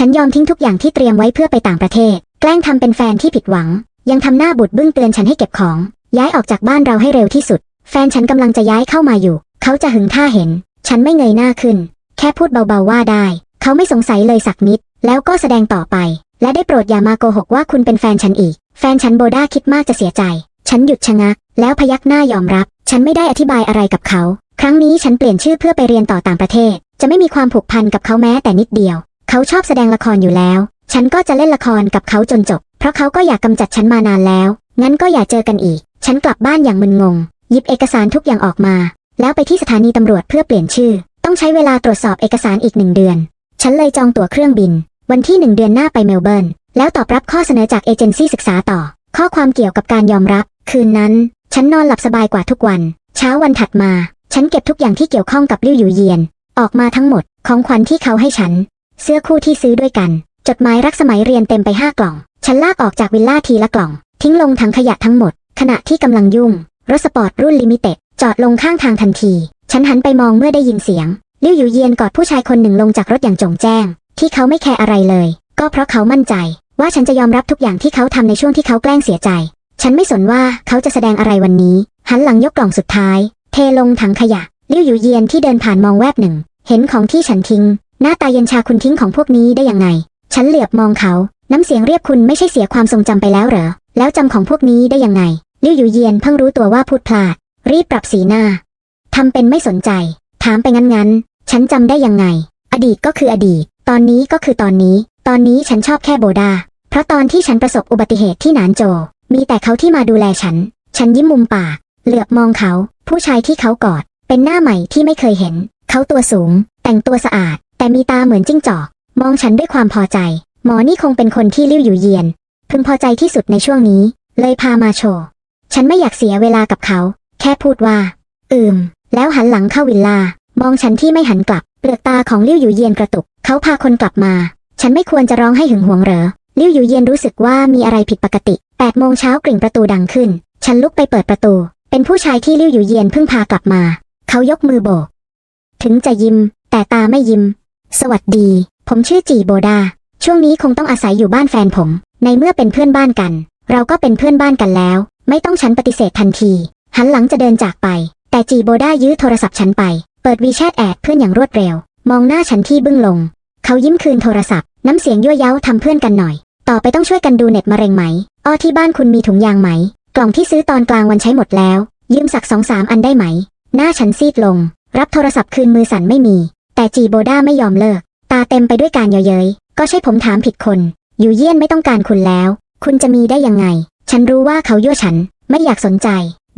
ฉันยอมทิ้งทุกอย่างที่เตรียมไว้เพื่อไปต่างประเทศ แกล้งทำเป็นแฟนที่ผิดหวัง ยังทำหน้าบุดบึ้งเตือนฉันให้เก็บของ ย้ายออกจากบ้านเราให้เร็วที่สุด แฟนฉันกำลังจะย้ายเข้ามาอยู่ เขาจะหึงท่าเห็น ฉันไม่เงยหน้าขึ้น แค่พูดเบาๆว่าได้ เขาไม่สงสัยเลยสักนิด แล้วก็แสดงต่อไป และได้โปรดอย่ามาโกหกว่าคุณเป็นแฟนฉันอีก แฟนฉันโบด้าคิดมากจะเสียใจ ฉันหยุดชะงัก แล้วพยักหน้ายอมรับ ฉันไม่ได้อธิบายอะไรกับเขา ครั้งนี้ฉันเปลี่ยนชื่อเพื่อไปเรียนต่อต่างประเทศ จะไม่มีความผูกพันกับเขาแม้แต่นิดเดียว เขาชอบแสดงละครอยู่แล้ว ฉันก็จะเล่นละครกับเขาจนจบ เพราะเขาก็อยากกำจัดฉันมานานแล้ว งั้นก็อย่าเจอกันอีก ฉันกลับบ้านอย่างมึนงง หยิบเอกสารทุกอย่างออกมา แล้วไปที่สถานีตำรวจเพื่อเปลี่ยนชื่อ ต้องใช้เวลาตรวจสอบเอกสารอีกหนึ่งเดือน ฉันเลยจองตั๋วเครื่องบิน วันที่หนึ่งเดือนหน้าไปเมลเบิร์น แล้วตอบรับข้อเสนอจากเอเจนซี่ศึกษาต่อ ข้อความเกี่ยวกับการยอมรับ คืนนั้น ฉันนอนหลับสบายกว่าทุกวัน เช้าวันถัดมา ฉันเก็บทุกอย่างที่เกี่ยวข้องกับลิ่วอยู่เยียน ออกมาทั้งหมดของขวัญที่เขาให้ฉัน เสื้อคู่ที่ซื้อด้วยกัน จดหมายรักสมัยเรียนเต็มไปห้ากล่อง ฉันลากออกจากวิลล่าทีละกล่อง ทิ้งลงถังขยะทั้งหมด ขณะที่กำลังยุ่ง รถสปอร์ตรุ่นลิมิเต็ด จอดลงข้างทางทันที ฉันหันไปมองเมื่อได้ยินเสียงลิ่วอยู่เยียนกอดผู้ชายคนหนึ่งลงจากรถอย่างจงแจ้ง ที่เขาไม่แคร์อะไรเลย ก็เพราะเขามั่นใจ ว่าฉันจะยอมรับทุกอย่างที่เขาทำในช่วงที่เขาแกล้งเสียใจ ฉันไม่สนว่าเขาจะแสดงอะไรวันนี้ หันหลังยกกล่องสุดท้าย เทลงถังขยะลิ่วอยู่เยียนที่เดินผ่านมองแวบหนึ่ง เห็นของที่ฉันทิ้ง หน้าตาเย็นชาคุณทิ้งของพวกนี้ได้ยังไง ฉันเหลือบมองเขา น้ำเสียงเรียบคุณไม่ใช่เสียความทรงจำไปแล้วเหรอ แล้วจำของพวกนี้ได้ยังไงลิ่วอยู่เยียนเพิ่งรู้ตัวว่าพูดพลาด รีบปรับสีหน้าทำเป็นไม่สนใจ ถามไปงั้นๆฉันจำได้ยังไง อดีตก็คืออดีต ตอนนี้ก็คือตอนนี้ ตอนนี้ฉันชอบแค่โบดา เพราะตอนที่ฉันประสบอุบัติเหตุที่หนานโจ มีแต่เขาที่มาดูแลฉัน ฉันยิ้มมุมปาก เหลือบมองเขา ผู้ชายที่เขากอด เป็นหน้าใหม่ที่ไม่เคยเห็น เขาตัวสูง แต่งตัวสะอาด แต่มีตาเหมือนจิ้งจอก มองฉันด้วยความพอใจ หมอนี่คงเป็นคนที่ลิ้วอยู่เยียน พึงพอใจที่สุดในช่วงนี้ เลยพามาโชว์ ฉันไม่อยากเสียเวลากับเขา แค่พูดว่า อืม แล้วหันหลังเข้าวิลล่า มองฉันที่ไม่หันกลับ เปลือกตาของลิ้วอยู่เยียนกระตุก เขาพาคนกลับมา ฉันไม่ควรจะร้องให้หึงหวงเหรอ ลิ้วอยู่เย็นรู้สึกว่ามีอะไรผิดปกติ8โมงเช้ากริ่งประตูดังขึ้น ฉันลุกไปเปิดประตู เป็นผู้ชายที่ลิ้วอยู่เย็นเพิ่งพากลับมา เขายกมือโบก ถึงจะยิ้ม แต่ตาไม่ยิ้ม สวัสดี ผมชื่อจีโบดา ช่วงนี้คงต้องอาศัยอยู่บ้านแฟนผม ในเมื่อเป็นเพื่อนบ้านกัน เราก็เป็นเพื่อนบ้านกันแล้ว ไม่ต้องฉันปฏิเสธทันที หันหลังจะเดินจากไป แต่จีโบดายื้อโทรศัพท์ฉันไป เปิดวีแชทแอดเพื่อนอย่างรวดเร็ว มองหน้าฉันที่บึ้งลง เขายิ้มคืนโทรศัพท์ น้ำเสียงยั่วเย้าทำเพื่อนกันหน่อย ต่อไปต้องช่วยกันดูเน็ตมะเร็งไหม อ้อที่บ้านคุณมีถุงยางไหม กล่องที่ซื้อตอนกลางวันใช้หมดแล้ว ยืมสักสองสามอันได้ไหม หน้าฉันซีดลง รับโทรศัพท์คืนมือสั่นไม่มี แต่จีโบด้าไม่ยอมเลิก ตาเต็มไปด้วยการเยาะเย้ยก็ใช่ผมถามผิดคน อยู่เยี่ยนไม่ต้องการคุณแล้ว คุณจะมีได้ยังไง ฉันรู้ว่าเขายั่วฉัน ไม่อยากสนใจ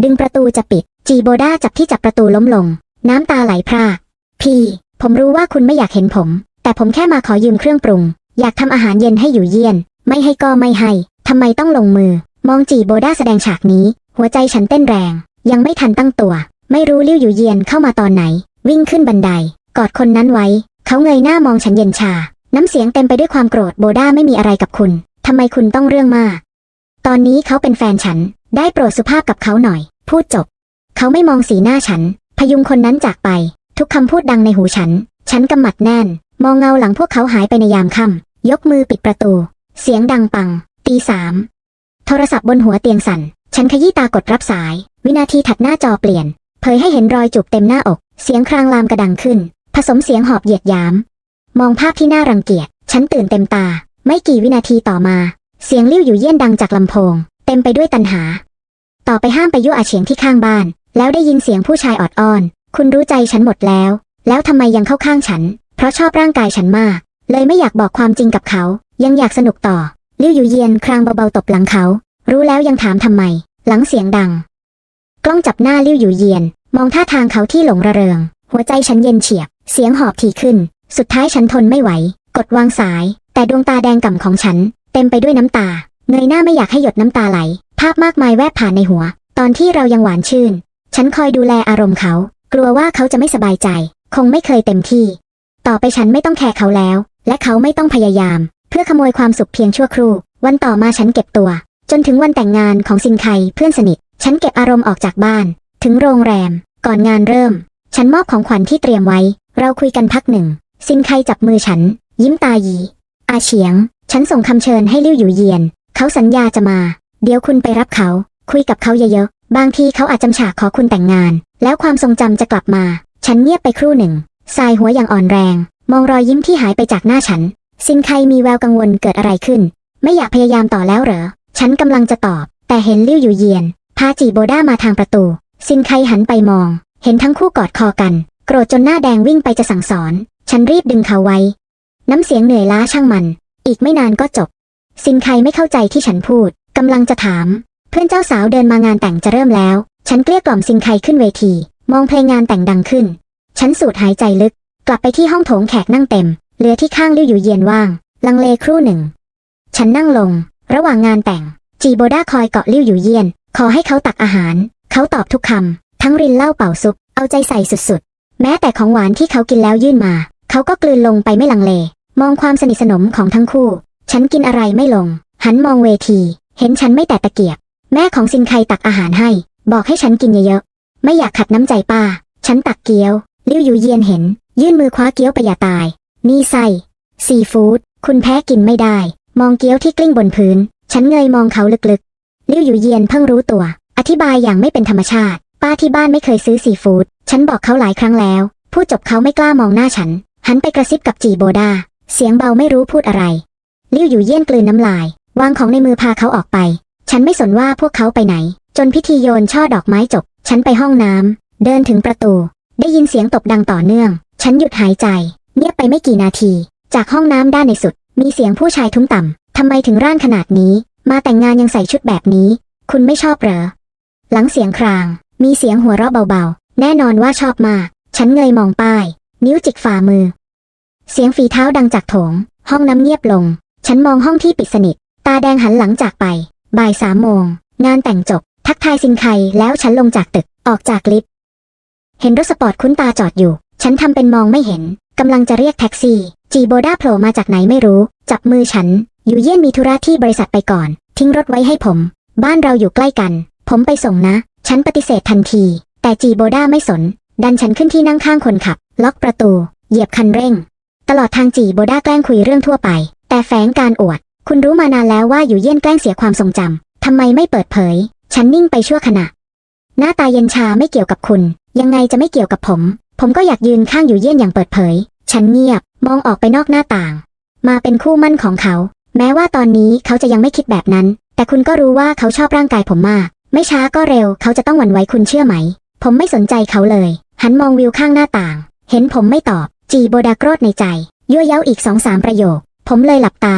ดึงประตูจะปิด จีโบด้าจับที่จับประตูล้มลง น้ำตาไหลพรากพี่ ผมรู้ว่าคุณไม่อยากเห็นผม แต่ผมแค่มาขอยืมเครื่องปรุง อยากทำอาหารเย็นให้อยู่เยี่ยน ไม่ให้ก็ไม่ให้ทำไมต้องลงมือ มองจีโบด้าแสดงฉากนี้ หัวใจฉันเต้นแรง ยังไม่ทันตั้งตัว ไม่รู้ลิ้วอยู่เยียนเข้ามาตอนไหน วิ่งขึ้นบันได กอดคนนั้นไว้ เขาเงยหน้ามองฉันเย็นชา น้ำเสียงเต็มไปด้วยความโกรธโบด้าไม่มีอะไรกับคุณทำไมคุณต้องเรื่องมาก ตอนนี้เขาเป็นแฟนฉัน ได้โปรดสุภาพกับเขาหน่อย พูดจบ เขาไม่มองสีหน้าฉัน พยุงคนนั้นจากไป ทุกคำพูดดังในหูฉัน ฉันกำหมัดแน่น มองเงาหลังพวกเขาหายไปในยามค่ำยกมือปิดประตู เสียงดังปัง ตีสามโทรศัพท์บนหัวเตียงสั่น ฉันขยี้ตากดรับสาย วินาทีถัดหน้าจอเปลี่ยน เผยให้เห็นรอยจูบเต็มหน้าอก เสียงครางลามกระดังขึ้น สมเสียงหอบเหยียดยาม มองภาพที่น่ารังเกียจ ฉันตื่นเต็มตา ไม่กี่วินาทีต่อมา เสียงลิ้วอยู่เยี่ยนดังจากลำโพง เต็มไปด้วยตันหา ต่อไปห้ามไปยั่วอาเฉียงที่ข้างบ้าน แล้วได้ยินเสียงผู้ชายออดอ้อน คุณรู้ใจฉันหมดแล้ว แล้วทำไมยังเข้าข้างฉัน เพราะชอบร่างกายฉันมาก เลยไม่อยากบอกความจริงกับเขา ยังอยากสนุกต่อ ลิ้วอยู่เยียนครางเบาๆตบหลังเขา รู้แล้วยังถามทำไม หลังเสียงดัง กล้องจับหน้าลิ้วอยู่เยียนมองท่าทางเขาที่หลงระเริง หัวใจฉันเย็นเฉียบ เสียงหอบถี่ขึ้น สุดท้ายฉันทนไม่ไหว กดวางสาย แต่ดวงตาแดงก่ำของฉัน เต็มไปด้วยน้ำตา เงยหน้าไม่อยากให้หยดน้ำตาไหล ภาพมากมายแวบผ่านในหัว ตอนที่เรายังหวานชื่น ฉันคอยดูแลอารมณ์เขา กลัวว่าเขาจะไม่สบายใจ คงไม่เคยเต็มที่ ต่อไปฉันไม่ต้องแคร์เขาแล้ว และเขาไม่ต้องพยายาม เพื่อขโมยความสุขเพียงชั่วครู่ วันต่อมาฉันเก็บตัว จนถึงวันแต่งงานของซินไคเพื่อนสนิท ฉันเก็บอารมณ์ออกจากบ้าน ถึงโรงแรม ก่อนงานเริ่ม ฉันมอบของขวัญที่เตรียมไว้ เราคุยกันพักหนึ่ง ซินไคจับมือฉัน ยิ้มตาหยี อาเฉียง ฉันส่งคำเชิญให้ลิ่วอยู่เยียน เขาสัญญาจะมา เดี๋ยวคุณไปรับเขา คุยกับเขาเยอะๆ บางทีเขาอาจจำฉากขอคุณแต่งงาน แล้วความทรงจำจะกลับมา ฉันเงียบไปครู่หนึ่งสายหัวอย่างอ่อนแรง มองรอยยิ้มที่หายไปจากหน้าฉัน ซินไคมีแววกังวลเกิดอะไรขึ้น ไม่อยากพยายามต่อแล้วเหรอ ฉันกำลังจะตอบ แต่เห็นลิ่วอยู่เยียน พาจีโบด้ามาทางประตู ซินไคหันไปมอง เห็นทั้งคู่กอดคอกัน โกรธจนหน้าแดงวิ่งไปจะสั่งสอน ฉันรีบดึงเขาไว้ น้ำเสียงเหนื่อยล้าช่างมัน อีกไม่นานก็จบซินไคไม่เข้าใจที่ฉันพูดกำลังจะถาม เพื่อนเจ้าสาวเดินมางานแต่งจะเริ่มแล้ว ฉันเกลี้ยกล่อมซินไคขึ้นเวที มองเพลงงานแต่งดังขึ้น ฉันสูดหายใจลึก กลับไปที่ห้องโถงแขกนั่งเต็ม เหลือที่ข้างลิ้วอยู่เย็นว่าง ลังเลครู่หนึ่ง ฉันนั่งลง ระหว่างงานแต่ง จีโบด้าคอยเกาะลิ้วอยู่เยียนขอให้เขาตักอาหาร เขาตอบทุกคำทั้งรินเหล้าเป่าซุป เอาใจใส่สุด แม้แต่ของหวานที่เขากินแล้วยื่นมา เขาก็กลืนลงไปไม่ลังเล มองความสนิทสนมของทั้งคู่ ฉันกินอะไรไม่ลง หันมองเวที เห็นฉันไม่แต่ตะเกียบ แม่ของซินไคตักอาหารให้ บอกให้ฉันกินเยอะๆ ไม่อยากขัดน้ำใจป้า ฉันตักเกี๊ยว ลิ้วอยู่เยียนเห็น ยื่นมือคว้าเกี๊ยวไปอย่าตาย นี่ไส้ซีฟู้ด คุณแพ้กินไม่ได้ มองเกี๊ยวที่กลิ้งบนพื้น ฉันเงยมองเขาลึกๆ ลิ้วอยู่เยียนเพิ่งรู้ตัว อธิบายอย่างไม่เป็นธรรมชาติ ป้าที่บ้านไม่เคยซื้อซีฟู้ดฉันบอกเขาหลายครั้งแล้ว พูดจบเขาไม่กล้ามองหน้าฉัน หันไปกระซิบกับจีโบดา เสียงเบาไม่รู้พูดอะไรลิ้วอยู่เยี่ยนกลืนน้ำลาย วางของในมือพาเขาออกไป ฉันไม่สนว่าพวกเขาไปไหน จนพิธีโยนช่อดอกไม้จบ ฉันไปห้องน้ำเดินถึงประตู ได้ยินเสียงตบดังต่อเนื่อง ฉันหยุดหายใจ เงียบไปไม่กี่นาที จากห้องน้ำด้านในสุด มีเสียงผู้ชายทุ้มต่ำทำไมถึงร่านขนาดนี้ มาแต่งงานยังใส่ชุดแบบนี้ คุณไม่ชอบเหรอหลังเสียงคราง มีเสียงหัวเราะเบาๆ แน่นอนว่าชอบมาก ฉันเงยมองป้าย นิ้วจิกฝ่ามือ เสียงฝีเท้าดังจากโถง ห้องน้ำเงียบลง ฉันมองห้องที่ปิดสนิท ตาแดงหันหลังจากไป บ่ายสามโมง งานแต่งจบ ทักทายซินไคแล้วฉันลงจากตึก ออกจากลิฟต์ เห็นรถสปอร์ตคุ้นตาจอดอยู่ ฉันทำเป็นมองไม่เห็น กำลังจะเรียกแท็กซี่ จีโบด้าโผล่มาจากไหนไม่รู้ จับมือฉัน อยู่เยี่ยนมีธุระที่บริษัทไปก่อน ทิ้งรถไว้ให้ผม บ้านเราอยู่ใกล้กัน ผมไปส่งนะ ฉันปฏิเสธทันที แต่จีโบด้าไม่สน ดันฉันขึ้นที่นั่งข้างคนขับ ล็อกประตู เหยียบคันเร่ง ตลอดทางจีโบด้าแกล้งคุยเรื่องทั่วไป แต่แฝงการอวด คุณรู้มานานแล้วว่าอยู่เยี่ยนแกล้งเสียความทรงจำทำไมไม่เปิดเผย ฉันนิ่งไปชั่วขณะ หน้าตาเย็นชาไม่เกี่ยวกับคุณ ยังไงจะไม่เกี่ยวกับผม ผมก็อยากยืนข้างอยู่เยี่ยนอย่างเปิดเผย ฉันเงียบ มองออกไปนอกหน้าต่าง มาเป็นคู่มั่นของเขา แม้ว่าตอนนี้เขาจะยังไม่คิดแบบนั้นแต่คุณก็รู้ว่าเขาชอบร่างกายผมมาก ไม่ช้าก็เร็วเขาจะต้องหวั่นไหวคุณเชื่อไหม ผมไม่สนใจเขาเลย หันมองวิวข้างหน้าต่าง เห็นผมไม่ตอบ จีโบดาโกรธในใจ ยั่วเย้าอีกสองสามประโยค ผมเลยหลับตา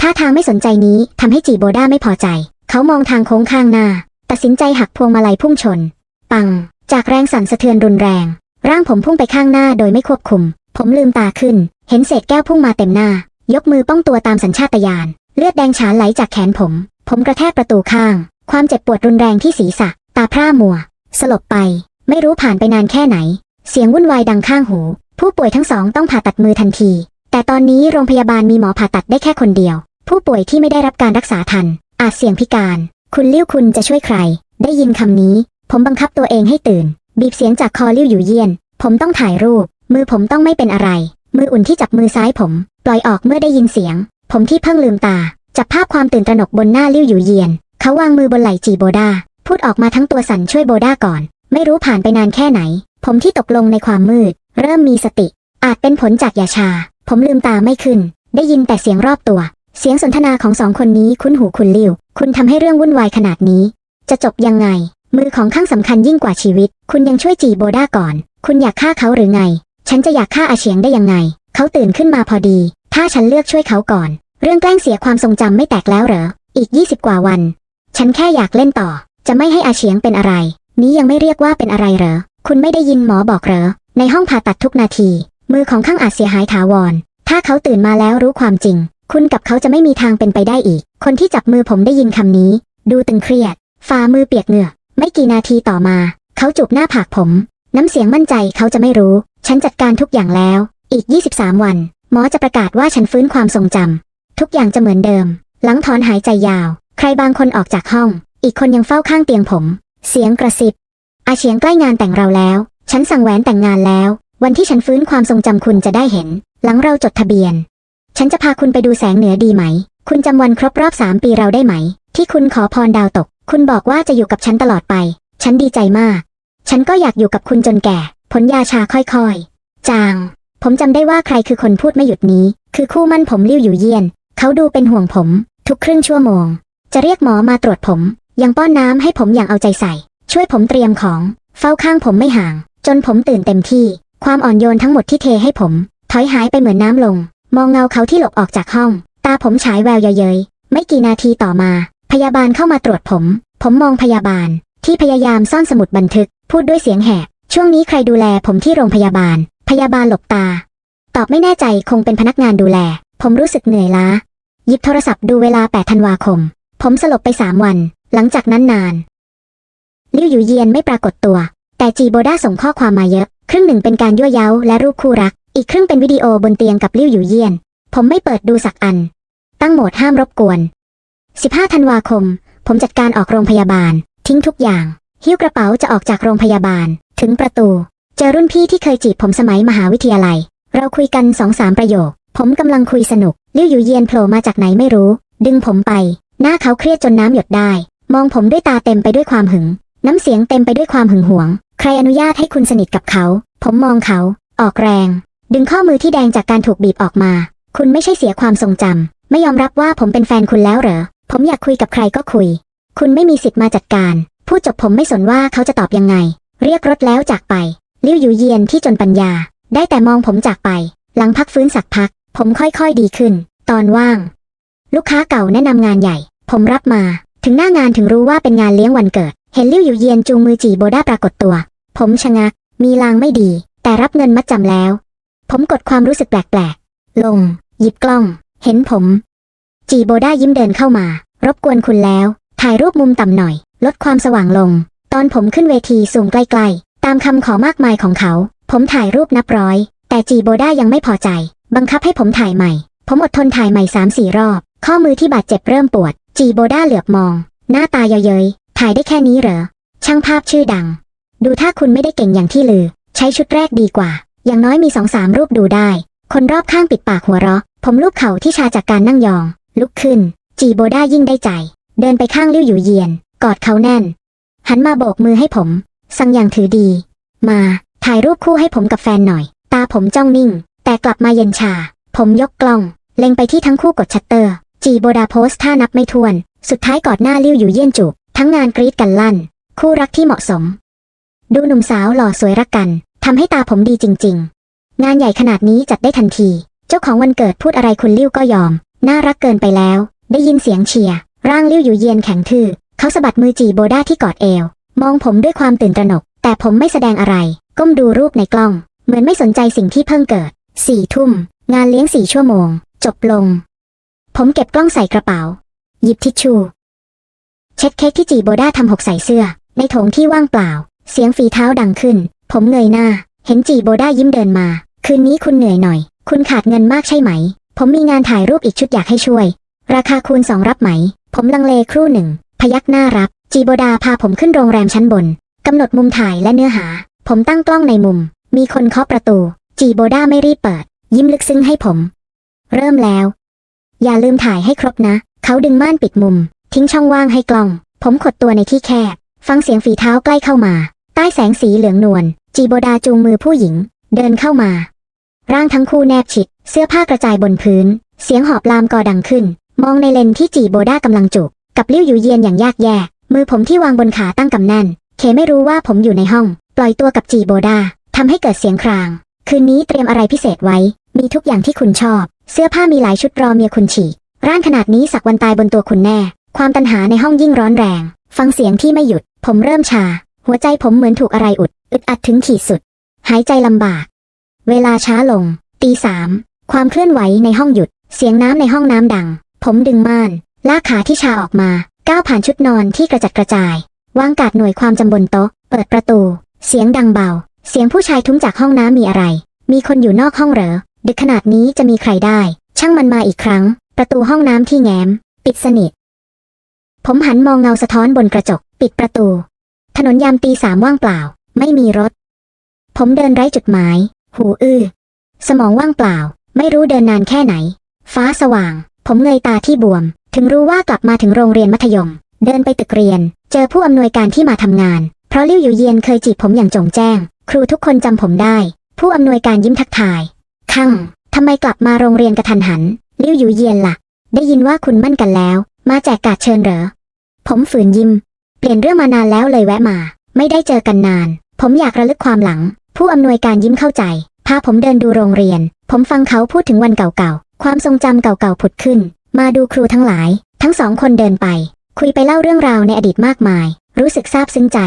ท่าทางไม่สนใจนี้ทำให้จีโบด้าไม่พอใจ เขามองทางโค้งข้างหน้า ตัดสินใจหักพวงมาลัยพุ่งชน ปัง จากแรงสั่นสะเทือนรุนแรง ร่างผมพุ่งไปข้างหน้าโดยไม่ควบคุม ผมลืมตาขึ้น เห็นเศษแก้วพุ่งมาเต็มหน้า ยกมือป้องตัวตามสัญชาตญาณ เลือดแดงฉานไหลจากแขนผม ผมกระแทกประตูข้าง ความเจ็บปวดรุนแรงที่ศีรษะ ตาพร่ามัว สลบไป ไม่รู้ผ่านไปนานแค่ไหน เสียงวุ่นวายดังข้างหู ผู้ป่วยทั้งสองต้องผ่าตัดมือทันที แต่ตอนนี้โรงพยาบาลมีหมอผ่าตัดได้แค่คนเดียว ผู้ป่วยที่ไม่ได้รับการรักษาทัน อาจเสี่ยงพิการ คุณลิ้วคุณจะช่วยใคร ได้ยินคำนี้ ผมบังคับตัวเองให้ตื่น บีบเสียงจากคอลิ้วอยู่เยียน ผมต้องถ่ายรูป มือผมต้องไม่เป็นอะไร มืออุ่นที่จับมือซ้ายผม ปล่อยออกเมื่อได้ยินเสียง ผมที่เพิ่งลืมตาจับภาพความตื่นตระหนกบนหน้าลิ้วอยู่เยียน เขาวางมือบนไหล่จีโบดา พูดออกมาทั้งตัวสั่นช่วยโบดาก่อน ไม่รู้ผ่านไปนานแค่ไหน ผมที่ตกลงในความมืด เริ่มมีสติ อาจเป็นผลจากยาชา ผมลืมตาไม่ขึ้น ได้ยินแต่เสียงรอบตัว เสียงสนทนาของสองคนนี้คุ้นหูคุณลิวคุณทำให้เรื่องวุ่นวายขนาดนี้ จะจบยังไง มือของข้างสำคัญยิ่งกว่าชีวิต คุณยังช่วยจีโบดาก่อน คุณอยากฆ่าเขาหรือไง ฉันจะอยากฆ่าอาเฉียงได้ยังไง เขาตื่นขึ้นมาพอดี ถ้าฉันเลือกช่วยเขาก่อน เรื่องแกล้งเสียความทรงจำไม่แตกแล้วเหรออีก 20 กว่าวัน ฉันแค่อยากเล่นต่อ จะไม่ให้อาเฉียงเป็นอะไร นี้ยังไม่เรียกว่าเป็นอะไรเหรอ คุณไม่ได้ยินหมอบอกเหรอ ในห้องผ่าตัดทุกนาที มือของข้างอาจเสียหายถาวร ถ้าเขาตื่นมาแล้วรู้ความจริง คุณกับเขาจะไม่มีทางเป็นไปได้อีก คนที่จับมือผมได้ยินคำนี้ ดูตึงเครียด ฝ่ามือเปียกเหงื่อ ไม่กี่นาทีต่อมา เขาจูบหน้าผากผม น้ำเสียงมั่นใจเขาจะไม่รู้ ฉันจัดการทุกอย่างแล้ว อีก 23 วัน หมอจะประกาศว่าฉันฟื้นความทรงจำทุกอย่างจะเหมือนเดิม หลังถอนหายใจยาว ใครบางคนออกจากห้อง อีกคนยังเฝ้าข้างเตียงผม เสียงกระซิบ อาเฉียงใกล้งานแต่งเราแล้ว ฉันสั่งแหวนแต่งงานแล้ว วันที่ฉันฟื้นความทรงจำคุณจะได้เห็น หลังเราจดทะเบียน ฉันจะพาคุณไปดูแสงเหนือดีไหม คุณจำวันครบรอบสามปีเราได้ไหม ที่คุณขอพรดาวตก คุณบอกว่าจะอยู่กับฉันตลอดไป ฉันดีใจมาก ฉันก็อยากอยู่กับคุณจนแก่ ผลยาชาค่อยๆ จาง ผมจำได้ว่าใครคือคนพูดไม่หยุดนี้ คือคู่มั่นผมลิ้วอยู่เยี่ยน เขาดูเป็นห่วงผม ทุกครึ่งชั่วโมง จะเรียกหมอมาตรวจผม ยังป้อนน้ำให้ผมอย่างเอาใจใส่ ช่วยผมเตรียมของ เฝ้าข้างผมไม่ห่าง จนผมตื่นเต็มที่ ความอ่อนโยนทั้งหมดที่เทให้ผม ถอยหายไปเหมือนน้ำลง มองเงาเขาที่หลบออกจากห้อง ตาผมฉายแววเยยๆ ไม่กี่นาทีต่อมา พยาบาลเข้ามาตรวจผม ผมมองพยาบาล ที่พยายามซ่อนสมุดบันทึก พูดด้วยเสียงแหบ ช่วงนี้ใครดูแลผมที่โรงพยาบาล พยาบาลหลบตา ตอบไม่แน่ใจคงเป็นพนักงานดูแล ผมรู้สึกเหนื่อยล้าหยิบโทรศัพท์ดูเวลา 8 ธันวาคม ผมสลบไป3วัน หลังจากนั้นนาน ลิ้วอยู่เยียนไม่ปรากฏตัว แต่จีโบด้าส่งข้อความมาเยอะ ครึ่งหนึ่งเป็นการยั่วเย้าและรูปคู่รัก อีกครึ่งเป็นวิดีโอบนเตียงกับลิ้วอยู่เยียน ผมไม่เปิดดูสักอัน ตั้งโหมดห้ามรบกวน 15 ธันวาคม ผมจัดการออกโรงพยาบาล ทิ้งทุกอย่าง หิ้วกระเป๋าจะออกจากโรงพยาบาล ถึงประตู เจอรุ่นพี่ที่เคยจีบผมสมัยมหาวิทยาลัย เราคุยกันสองสามประโยค ผมกำลังคุยสนุก ลิ้วอยู่เยียนโผล่มาจากไหนไม่รู้ ดึงผมไป หน้าเขาเครียดจนน้ำหยดได้ มองผมด้วยตาเต็มไปด้วยความหึง น้ำเสียงเต็มไปด้วยความหึงหวง ใครอนุญาตให้คุณสนิทกับเขา ผมมองเขา ออกแรง ดึงข้อมือที่แดงจากการถูกบีบออกมา คุณไม่ใช่เสียความทรงจำไม่ยอมรับว่าผมเป็นแฟนคุณแล้วเหรอ ผมอยากคุยกับใครก็คุย คุณไม่มีสิทธิ์มาจัดการพูดจบผมไม่สนว่าเขาจะตอบยังไง เรียกรถแล้วจากไปลิ้วอยู่เยียนที่จนปัญญา ได้แต่มองผมจากไป หลังพักฟื้นสักพัก ผมค่อยๆดีขึ้น ตอนว่าง ลูกค้าเก่าแนะนำงานใหญ่ ผมรับมา ถึงหน้างานถึงรู้ว่าเป็นงานเลี้ยงวันเกิด เห็นลิ้วอยู่เยียนจูงมือจีโบด้าปรากฏตัว ผมชะงัก มีลางไม่ดี แต่รับเงินมัดจำแล้ว ผมกดความรู้สึกแปลกๆ ลง หยิบกล้อง เห็นผม จีโบด้ายิ้มเดินเข้ามา รบกวนคุณแล้ว ถ่ายรูปมุมต่ำหน่อย ลดความสว่างลง ตอนผมขึ้นเวทีสูงใกล้ๆ ตามคำขอมากมายของเขา ผมถ่ายรูปนับร้อย แต่จีโบด้ายังไม่พอใจ บังคับให้ผมถ่ายใหม่ ผมอดทนถ่ายใหม่สามสี่รอบ ข้อมือที่บาดเจ็บเริ่มปวด จีโบด้าเหลือบมอง หน้าตาเย้ยๆถ่ายได้แค่นี้เหรอ ช่างภาพชื่อดัง ดูถ้าคุณไม่ได้เก่งอย่างที่ลือ ใช้ชุดแรกดีกว่า อย่างน้อยมีสองสามรูปดูได้ คนรอบข้างปิดปากหัวเราะ ผมลูบเข่าที่ชาจากการนั่งยอง ลุกขึ้น จีโบด้ายิ่งได้ใจ เดินไปข้างลิ้วอยู่เยียน กอดเขาแน่น หันมาโบกมือให้ผม สั่งอย่างถือดี มา ถ่ายรูปคู่ให้ผมกับแฟนหน่อย ตาผมจ้องนิ่ง แต่กลับมาเย็นชา ผมยกกล้อง เล็งไปที่ทั้งคู่กดชัตเตอร์ จีโบดาโพสท่านับไม่ถ้วน สุดท้ายกอดหน้าลิ้วอยู่เยี่ยนจูบทั้งงานกรีดกันลั่น คู่รักที่เหมาะสม ดูหนุ่มสาวหล่อสวยรักกันทำให้ตาผมดีจริง ๆ งานใหญ่ขนาดนี้จัดได้ทันที เจ้าของวันเกิดพูดอะไรคุณลิ้วก็ยอม น่ารักเกินไปแล้ว ได้ยินเสียงเชียร์ร่างลิ้วอยู่เยียนแข็งทื่อเขาสะบัดมือจีโบด้าที่กอดเอว มองผมด้วยความตื่นตระหนก แต่ผมไม่แสดงอะไร ก้มดูรูปในกล้อง เหมือนไม่สนใจสิ่งที่เพิ่งเกิดสี่ทุ่ม งานเลี้ยงสี่ชั่วโมง จบลง ผมเก็บกล้องใส่กระเป๋า หยิบทิชชู่ เช็ดเค้กที่จีโบด้าทำหกใส่เสื้อ ในโถงที่ว่างเปล่า เสียงฝีเท้าดังขึ้น ผมเงยหน้า เห็นจีโบด้ายิ้มเดินมา คืนนี้คุณเหนื่อยหน่อย คุณขาดเงินมากใช่ไหม ผมมีงานถ่ายรูปอีกชุดอยากให้ช่วย ราคาคูณสองรับไหม ผมลังเลครู่หนึ่ง พยักหน้ารับ จีโบดาพาผมขึ้นโรงแรมชั้นบนกำหนดมุมถ่ายและเนื้อหา ผมตั้งกล้องในมุม มีคนเคาะประตู จีโบดาไม่รีบเปิด ยิ้มลึกซึ้งให้ผม เริ่มแล้ว อย่าลืมถ่ายให้ครบนะ เขาดึงม่านปิดมุม ทิ้งช่องว่างให้กล้อง ผมขดตัวในที่แคบ ฟังเสียงฝีเท้าใกล้เข้ามา ใต้แสงสีเหลืองนวล จีโบดาจูงมือผู้หญิง เดินเข้ามา ร่างทั้งคู่แนบชิด เสื้อผ้ากระจายบนพื้น เสียงหอบลามกอดังขึ้น มองในเลนที่จีโบดากำลังจูบกับลิ้วอยู่เยียนอย่างยากแย่ มือผมที่วางบนขาตั้งกำแน่น เคไม่รู้ว่าผมอยู่ในห้อง ปล่อยตัวกับจีโบดาทำให้เกิดเสียงคราง คืนนี้เตรียมอะไรพิเศษไว้ มีทุกอย่างที่คุณชอบ เสื้อผ้ามีหลายชุดรอเมียคุณฉีกร่างขนาดนี้สักวันตายบนตัวคุณแน่ ความตันหาในห้องยิ่งร้อนแรง ฟังเสียงที่ไม่หยุด ผมเริ่มชา หัวใจผมเหมือนถูกอะไรอุด อึดอัดถึงขีดสุด หายใจลำบาก เวลาช้าลง ตีสาม ความเคลื่อนไหวในห้องหยุด เสียงน้ำในห้องน้ำดัง ผมดึงม่าน ลากขาที่ชาออกมา ก้าวผ่านชุดนอนที่กระจัดกระจาย วางกาดหน่วยความจำบนโต๊ะ เปิดประตู เสียงดังเบา เสียงผู้ชายทุ้มจากห้องน้ำมีอะไร มีคนอยู่นอกห้องเหรอ ดึกขนาดนี้จะมีใครได้ ช่างมันมาอีกครั้ง ประตูห้องน้ำที่แง้ม ปิดสนิท ผมหันมองเงาสะท้อนบนกระจก ปิดประตู ถนนยามตีสามว่างเปล่า ไม่มีรถ ผมเดินไร้จุดหมาย หูอื้อ สมองว่างเปล่า ไม่รู้เดินนานแค่ไหน ฟ้าสว่าง ผมเงยตาที่บวม ถึงรู้ว่ากลับมาถึงโรงเรียนมัธยม เดินไปตึกเรียน เจอผู้อำนวยการที่มาทำงาน เพราะลิ่วอยู่เยียนเคยจีบผมอย่างจงแจ้ง ครูทุกคนจำผมได้ ผู้อำนวยการยิ้มทักทาย คั่งทำไมกลับมาโรงเรียนกระทันหันลิ่วอยู่เยียนล่ะ ได้ยินว่าคุณมั่นกันแล้ว มาแจกการ์ดเชิญเหรอ ผมฝืนยิ้ม เปลี่ยนเรื่องมานานแล้วเลยแวะมา ไม่ได้เจอกันนาน ผมอยากระลึกความหลัง ผู้อำนวยการยิ้มเข้าใจ พาผมเดินดูโรงเรียน ผมฟังเขาพูดถึงวันเก่าๆ ความทรงจำเก่าๆผุดขึ้น มาดูครูทั้งหลาย ทั้งสองคนเดินไป คุยไปเล่าเรื่องราวในอดีตมากมาย รู้สึกซาบซึ้งใจ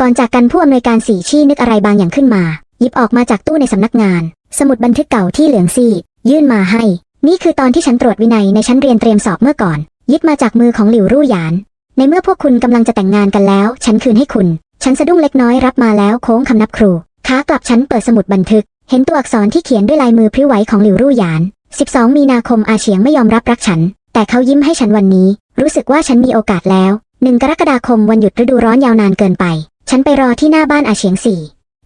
ก่อนจากกันผู้อำนวยการสีชี้นึกอะไรบางอย่างขึ้นมา หยิบออกมาจากตู้ในสำนักงาน สมุดบันทึกเก่าที่เหลืองซีดยื่นมาให้ นี่คือตอนที่ฉันตรวจวินัยในชั้นเรียนเตรียมสอบเมื่อก่อน ยึดมาจากมือของหลิวรู่หยาน ในเมื่อพวกคุณกำลังจะแต่งงานกันแล้ว ฉันคืนให้คุณ ฉันสะดุ้งเล็กน้อยรับมาแล้วโค้งคำนับครูขากลับฉันเปิดสมุดบันทึก เห็นตัวอักษรที่เขียนด้วยลายมือพริ้วไหวของหลิวรู่หยาน 12 มีนาคมอาเฉียงไม่ยอมรับรักฉัน แต่เขายิ้มให้ฉันวันนี้ รู้สึกว่าฉันมีโอกาสแล้วหนึ่งกรกฎาคมวันหยุดฤดูร้อนยาวนานเกินไป ฉันไปรอที่หน้าบ้านอาเฉียงสี่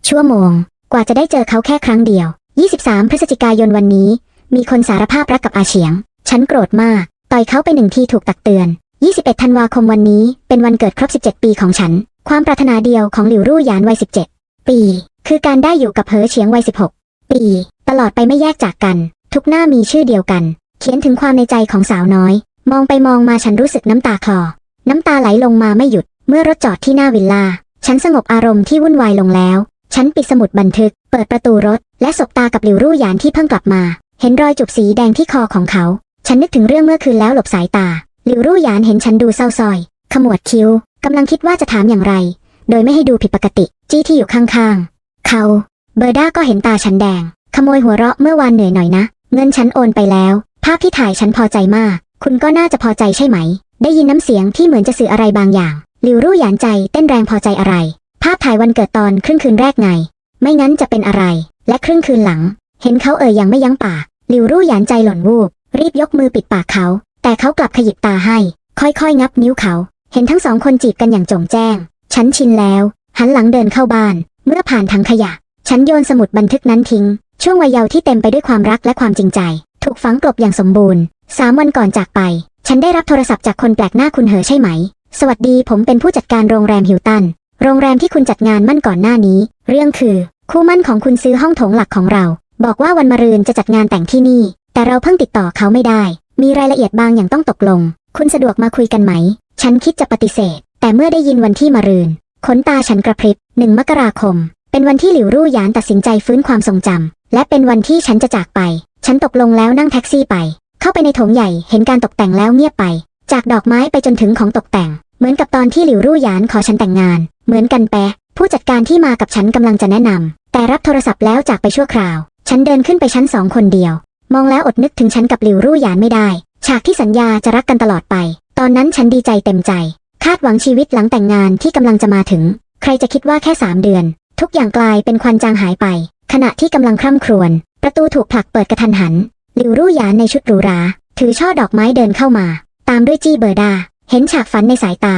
ชั่วโมง กว่าจะได้เจอเขาแค่ครั้งเดียว 23 พฤศจิกายนวันนี้ มีคนสารภาพรักกับอาเฉียง ฉันโกรธมาก ต่อยเขาไปหนึ่งทีถูกตักเตือน 21 ธันวาคมวันนี้ เป็นวันเกิดครบ 17 ปีของฉัน ความปรารถนาเดียวของหลิวรู่หยานวัย 17 ปี คือการได้อยู่กับเหอเฉียงวัย 16 ปี ตลอดไปไม่แยกจากกัน ทุกหน้ามีชื่อเดียวกัน เขียนถึงความในใจของสาวน้อย มองไปมองมาฉันรู้สึกน้ำตาคลอ น้ำตาไหลลงมาไม่หยุด เมื่อรถจอดที่หน้าวิลล่า ฉันสงบอารมณ์ที่วุ่นวายลงแล้ว ฉันปิดสมุดบันทึก เปิดประตูรถ และสบตากับหลิวรู่หยานที่เพิ่งกลับมา เห็นรอยจุบสีแดงที่คอของเขา ฉันนึกถึงเรื่องเมื่อคืนแล้วหลบสายตา หลิวรู่หยานเห็นฉันดูเศร้าซอย ขมวดคิ้วกำลังคิดว่าจะถามอย่างไร โดยไม่ให้ดูผิดปกติ จี้ที่อยู่ข้างๆ เขา เบอร์ด้าก็เห็นตาฉันแดง ขโมยหัวเราะเมื่อวานเหนื่อยหน่อยนะ เงินฉันโอนไปแล้ว ภาพที่ถ่ายฉันพอใจมาก คุณก็น่าจะพอใจใช่ไหม ได้ยินน้ำเสียงที่เหมือนจะสื่ออะไรบางอย่าง หลิวรู่หยานใจเต้นแรงพอใจอะไร ภาพถ่ายวันเกิดตอนครึ่งคืนแรกไง ไม่งั้นจะเป็นอะไร และครึ่งคืนหลัง เห็นเขาเอ่ยยังไม่ยั้งปากหลิวรู่หยานใจหล่นวูบ รีบยกมือปิดปากเขา แต่เขากลับขยิบตาให้ ค่อยๆ งับนิ้วเขา เห็นทั้งสองคนจีบกันอย่างจงแจ้ง ฉันชินแล้ว หันหลังเดินเข้าบ้าน เมื่อผ่านถังขยะ ฉันโยนสมุดบันทึกนั้นทิ้ง ช่วงวัยเยาว์ที่เต็มไปด้วยความรักและความจริงใจ ถูกฝังกลบอย่างสมบูรณ์สามวันก่อนจากไป ฉันได้รับโทรศัพท์จากคนแปลกหน้าคุณเหอใช่ไหม สวัสดีผมเป็นผู้จัดการโรงแรมฮิลตัน โรงแรมที่คุณจัดงานมั่นก่อนหน้านี้ เรื่องคือ คู่มั่นของคุณซื้อห้องโถงหลักของเรา บอกว่าวันมะรืนจะจัดงานแต่งที่นี่ แต่เราเพิ่งติดต่อเขาไม่ได้ มีรายละเอียดบางอย่างต้องตกลง คุณสะดวกมาคุยกันไหม ฉันคิดจะปฏิเสธ แต่เมื่อได้ยินวันที่มะรืนขนตาฉันกระพริบหนึ่งมกราคม เป็นวันที่หลิวรู่หยานตัดสินใจฟื้นความทรงจำและเป็นวันที่ฉันจะจากไป ฉันตกลงแล้วนั่งแท็กซี่ไป เข้าไปในโถงใหญ่เห็นการตกแต่งแล้วเงียบไป จากดอกไม้ไปจนถึงของตกแต่ง เหมือนกับตอนที่หลิวรู่หยานขอฉันแต่งงาน เหมือนกันแปะ ผู้จัดการที่มากับฉันกำลังจะแนะนำ แต่รับโทรศัพท์แล้วจากไปชั่วคราว ฉันเดินขึ้นไปชั้นสองคนเดียว มองแล้วอดนึกถึงฉันกับหลิวรู่หยานไม่ได้ ฉากที่สัญญาจะรักกันตลอดไป ตอนนั้นฉันดีใจเต็มใจ คาดหวังชีวิตหลังแต่งงานที่กำลังจะมาถึง ใครจะคิดว่าแค่สามเดือน ทุกอย่างกลายเป็นควันจางหายไป ขณะที่กำลังคร่ำครวญ ประตูถูกผลักเปิดกระทันหัน หลิวรู่หยานในชุดหรูหรา ถือช่อดอกไม้เดินเข้ามา ตามด้วยจี้เบอร์ดา เห็นฉากฝันในสายตา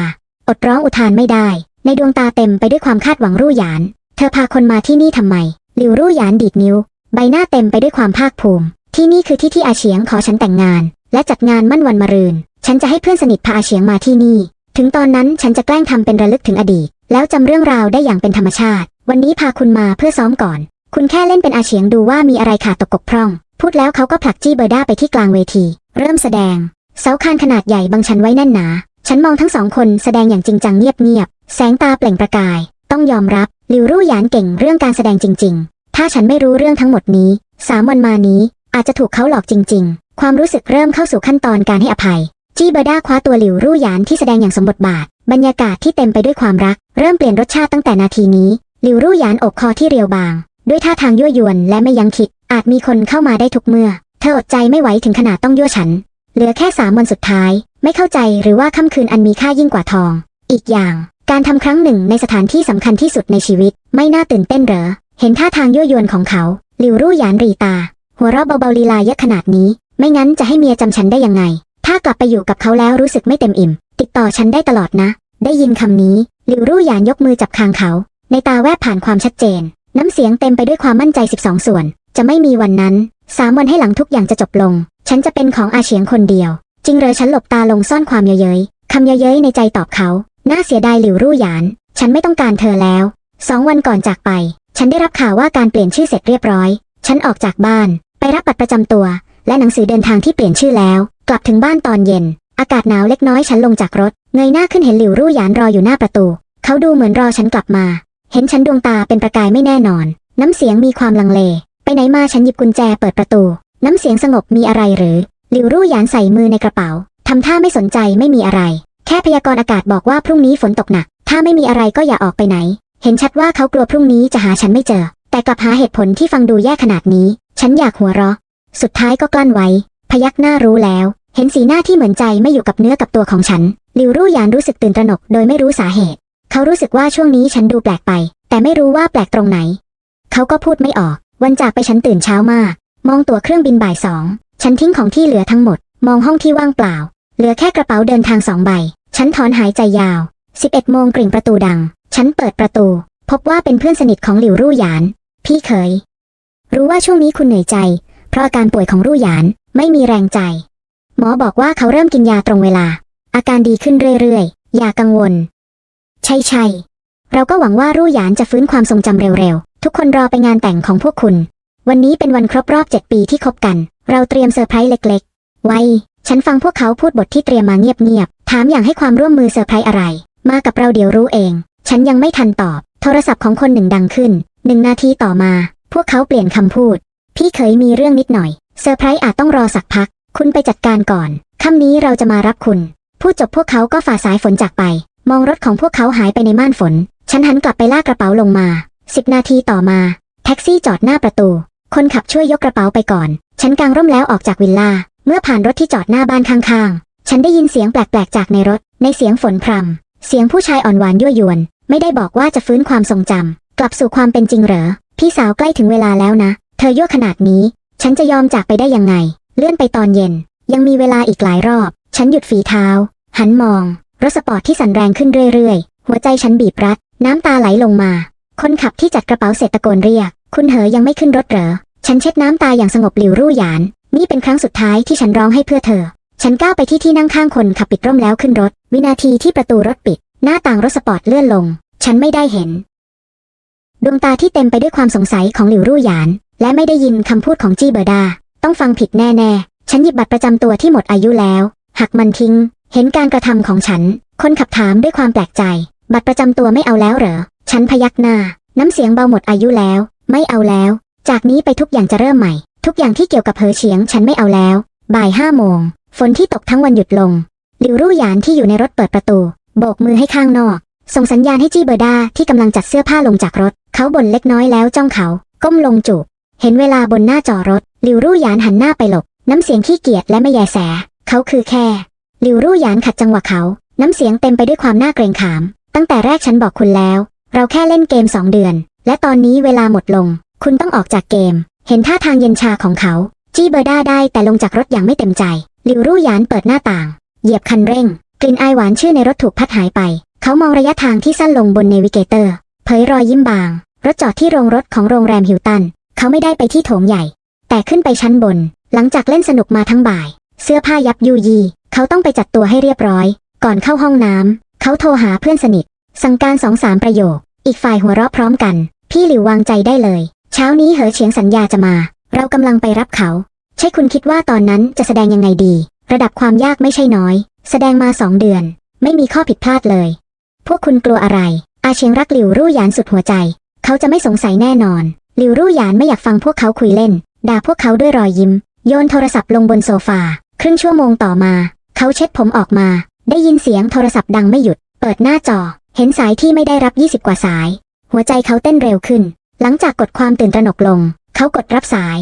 อดร้องอุทานไม่ได้ ในดวงตาเต็มไปด้วยความคาดหวังรู่หยาน เธอพาคนมาที่นี่ทำไม หลิวรู่หยานดีดนิ้ว ใบหน้าเต็มไปด้วยความภาคภูมิ ที่นี่คือที่ที่อาเฉียงขอฉันแต่งงาน และจัดงานมั่นวันมะรืน ฉันจะให้เพื่อนสนิทพาอาเฉียงมาที่นี่ ถึงตอนนั้นฉันจะแกล้งทำเป็นระลึกถึงอดีต แล้วจำเรื่องราวได้อย่างเป็นธรรมชาติ วันนี้พาคุณมาเพื่อซ้อมก่อน คุณแค่เล่นเป็นอาเฉียงดูว่ามีอะไรขาดตกบกพร่อง พูดแล้วเขาก็ผลักจี้เบอร์ด้าไปที่กลางเวที เริ่มแสดง เสาคานขนาดใหญ่บังฉันไว้แน่นหนา ฉันมองทั้งสองคนแสดงอย่างจริงจังเงียบ แสงตาเปล่งประกาย ต้องยอมรับหลิวรู่หยานเก่งเรื่องการแสดงจริง ๆ ถ้าฉันไม่รู้เรื่องทั้งหมดนี้ สามวันมานี้อาจจะถูกเขาหลอกจริง ๆ ความรู้สึกเริ่มเข้าสู่ขั้นตอนการให้อภัย จี้เบอร์ด้าคว้าตัวหลิวรู่หยานที่แสดงอย่างสมบทบาท บรรยากาศที่เต็มไปด้วยความรัก เริ่มเปลี่ยนรสชาติตั้งแต่นาทีนี้หลิวรู่หยานอกคอที่เรียวบาง ด้วยท่าทางยั่วยวนและไม่ยั้งคิด อาจมีคนเข้ามาได้ทุกเมื่อ เธออดใจไม่ไหวถึงขนาดต้องยั่วฉัน เหลือแค่สามวันสุดท้าย ไม่เข้าใจหรือว่าค่ำคืนอันมีค่ายิ่งกว่าทอง อีกอย่าง การทำครั้งหนึ่งในสถานที่สำคัญที่สุดในชีวิต ไม่น่าตื่นเต้นเหรอ เห็นท่าทางยั่วยวนของเขาหลิวรู่หยานรีตา หัวเราะเบาๆลีลาเยอะขนาดนี้ ไม่งั้นจะให้เมียจำฉันได้ยังไง ถ้ากลับไปอยู่กับเขาแล้วรู้สึกไม่เต็มอิ่ม ติดต่อฉันได้ตลอดนะ ได้ยินคำนี้หลิวรู่หยานยกมือจับคางเขา ในตาแวบผ่านความชัดเจน น้ำเสียงเต็มไปด้วยความมั่นใจ 12 ส่วน จะไม่มีวันนั้นสามวันให้หลังทุกอย่างจะจบลง ฉันจะเป็นของอาเฉียงคนเดียว จริงเหรอฉันหลบตาลงซ่อนความเยอะเย้ยคำเยอะเย้ยในใจตอบเขา น่าเสียดายหลิวรู่หยาน ฉันไม่ต้องการเธอแล้ว สองวันก่อนจากไป ฉันได้รับข่าวว่าการเปลี่ยนชื่อเสร็จเรียบร้อย ฉันออกจากบ้าน ไปรับบัตรประจำตัว และหนังสือเดินทางที่เปลี่ยนชื่อแล้ว กลับถึงบ้านตอนเย็น อากาศหนาวเล็กน้อยฉันลงจากรถ เงยหน้าขึ้นเห็นหลิวรู่หยานรออยู่หน้าประตู เขาดูเหมือนรอฉันกลับมา เห็นฉันดวงตาเป็นประกายไม่แน่นอน น้ำเสียงมีความลังเล ไปไหนมาฉันหยิบกุญแจเปิดประตู น้ำเสียงสงบมีอะไรหรือ หลิวรู่หยานใส่มือในกระเป๋าทำท่าไม่สนใจไม่มีอะไร ค่พยากรณ์อากาศบอกว่าพรุ่งนี้ฝนตกหนัก ถ้าไม่มีอะไรก็อย่าออกไปไหน เห็นชัดว่าเขากลัวพรุ่งนี้จะหาฉันไม่เจอ แต่กลับหาเหตุผลที่ฟังดูแย่ขนาดนี้ ฉันอยากหัวเราะ สุดท้ายก็กลั้นไว้ พยักหน้ารู้แล้ว เห็นสีหน้าที่เหมือนใจไม่อยู่กับเนื้อกับตัวของฉัน ลิวรู่หยานรู้สึกตื่นตระหนกโดยไม่รู้สาเหตุ เขารู้สึกว่าช่วงนี้ฉันดูแปลกไป แต่ไม่รู้ว่าแปลกตรงไหน เขาก็พูดไม่ออก วันจากไปฉันตื่นเช้ามาก มองตั๋วเครื่องบินบ่ายสอง ฉันทิ้งของที่เหลือทั้งหมด มองห้องที่ว่างเปล่า เหลือแค่กระเป๋าเดินทางสองใบ ฉันถอนหายใจยาว 11โมงกริ่งประตูดัง ฉันเปิดประตู พบว่าเป็นเพื่อนสนิทของหลิวรู่หยาน พี่เคย รู้ว่าช่วงนี้คุณเหนื่อยใจ เพราะอาการป่วยของรู่หยานไม่มีแรงใจ หมอบอกว่าเขาเริ่มกินยาตรงเวลา อาการดีขึ้นเรื่อยๆ อย่ากังวล ใช่ใช่เราก็หวังว่ารู่หยานจะฟื้นความทรงจำเร็วๆ ทุกคนรอไปงานแต่งของพวกคุณ วันนี้เป็นวันครบรอบเจ็ดปีที่คบกัน เราเตรียมเซอร์ไพรส์เล็กๆ ไว้ ฉันฟังพวกเขาพูดบทที่เตรียมมาเงียบ ถามอย่างให้ความร่วมมือเซอร์ไพรส์อะไร มากับเราเดี๋ยวรู้เอง ฉันยังไม่ทันตอบ โทรศัพท์ของคนหนึ่งดังขึ้น หนึ่งนาทีต่อมา พวกเขาเปลี่ยนคำพูด พี่เคยมีเรื่องนิดหน่อยเซอร์ไพรส์อาจต้องรอสักพัก คุณไปจัดการก่อนค่ำนี้เราจะมารับคุณ พูดจบพวกเขาก็ฝ่าสายฝนจากไป มองรถของพวกเขาหายไปในม่านฝน ฉันหันกลับไปลากกระเป๋าลงมาสิบนาทีต่อมา แท็กซี่จอดหน้าประตู คนขับช่วยยกกระเป๋าไปก่อน ฉันกางร่มแล้วออกจากวิลล่า เมื่อผ่านรถที่จอดหน้าบ้านข้างๆ ฉันได้ยินเสียงแปลกๆจากในรถ ในเสียงฝนพรำเสียงผู้ชายอ่อนหวานยั่วยวน ไม่ได้บอกว่าจะฟื้นความทรงจำกลับสู่ความเป็นจริงเหรอ พี่สาวใกล้ถึงเวลาแล้วนะ เธอยั่วขนาดนี้ ฉันจะยอมจากไปได้ยังไง เลื่อนไปตอนเย็น ยังมีเวลาอีกหลายรอบ ฉันหยุดฝีเท้า หันมอง รถสปอร์ตที่สั่นแรงขึ้นเรื่อยๆ หัวใจฉันบีบรัด น้ำตาไหลลงมา คนขับที่จัดกระเป๋าเสร็จตะโกนเรียก คุณเหอยังไม่ขึ้นรถเหรอ ฉันเช็ดน้ำตาอย่างสงบหลิวรู่หยาน นี่เป็นครั้งสุดท้ายที่ฉันร้องให้เพื่อเธอ ฉันก้าวไปที่ที่นั่งข้างคนขับปิดร่มแล้วขึ้นรถ วินาทีที่ประตูรถปิด หน้าต่างรถสปอร์ตเลื่อนลง ฉันไม่ได้เห็น ดวงตาที่เต็มไปด้วยความสงสัยของหลิวรู่หยาน และไม่ได้ยินคำพูดของจี้เบอร์ดา ต้องฟังผิดแน่ๆ ฉันหยิบบัตรประจำตัวที่หมดอายุแล้ว หักมันทิ้ง เห็นการกระทำของฉัน คนขับถามด้วยความแปลกใจ บัตรประจำตัวไม่เอาแล้วเหรอ ฉันพยักหน้า น้ำเสียงเบาหมดอายุแล้ว ไม่เอาแล้ว จากนี้ไปทุกอย่างจะเริ่มใหม่ ทุกอย่างที่เกี่ยวกับเหอเฉียง ฉันไม่เอาแล้ว บ่ายห้าโมง ฝนที่ตกทั้งวันหยุดลงลิวรู่หยานที่อยู่ในรถเปิดประตู โบกมือให้ข้างนอก ส่งสัญญาณให้จี้เบอร์ดาที่กำลังจัดเสื้อผ้าลงจากรถ เขาบ่นเล็กน้อยแล้วจ้องเขา ก้มลงจูบเห็นเวลาบนหน้าจอรถลิวรู่หยานหันหน้าไปหลบ น้ำเสียงขี้เกียจและไม่แยแส เขาคือแค่ลิวรู่หยานขัดจังหวะเขา น้ำเสียงเต็มไปด้วยความน่าเกรงขาม ตั้งแต่แรกฉันบอกคุณแล้ว เราแค่เล่นเกมสองเดือน และตอนนี้เวลาหมดลง คุณต้องออกจากเกม เห็นท่าทางเย็นชาของเขา จี้เบอร์ด้าได้แต่ลงจากรถอย่างไม่เต็มใจ ลิวรู่หยานเปิดหน้าต่าง เหยียบคันเร่ง กลิ่นอายหวานชื่อในรถถูกพัดหายไป เขามองระยะทางที่สั้นลงบนเนวิเกเตอร์ เผยรอยยิ้มบาง รถจอดที่โรงรถของโรงแรมฮิลตัน เขาไม่ได้ไปที่โถงใหญ่ แต่ขึ้นไปชั้นบน หลังจากเล่นสนุกมาทั้งบ่าย เสื้อผ้ายับยูยี เขาต้องไปจัดตัวให้เรียบร้อย ก่อนเข้าห้องน้ำเขาโทรหาเพื่อนสนิท สั่งการสองสามประโยค อีกฝ่ายหัวเราะพร้อมกัน พี่หลิววางใจได้เลย เช้านี้เหอเฉียงสัญญาจะมา เรากำลังไปรับเขา ใช่คุณคิดว่าตอนนั้นจะแสดงยังไงดี ระดับความยากไม่ใช่น้อย แสดงมาสองเดือน ไม่มีข้อผิดพลาดเลย พวกคุณกลัวอะไร อาเชียงรักหลิวรู่หยานสุดหัวใจ เขาจะไม่สงสัยแน่นอน หลิวรู่หยานไม่อยากฟังพวกเขาคุยเล่น ด่าพวกเขาด้วยรอยยิ้ม โยนโทรศัพท์ลงบนโซฟา ครึ่งชั่วโมงต่อมา เขาเช็ดผมออกมา ได้ยินเสียงโทรศัพท์ดังไม่หยุด เปิดหน้าจอ เห็นสายที่ไม่ได้รับ 20 กว่าสาย หัวใจเขาเต้นเร็วขึ้น หลังจากกดความตื่นตระหนกลง เขากดรับสาย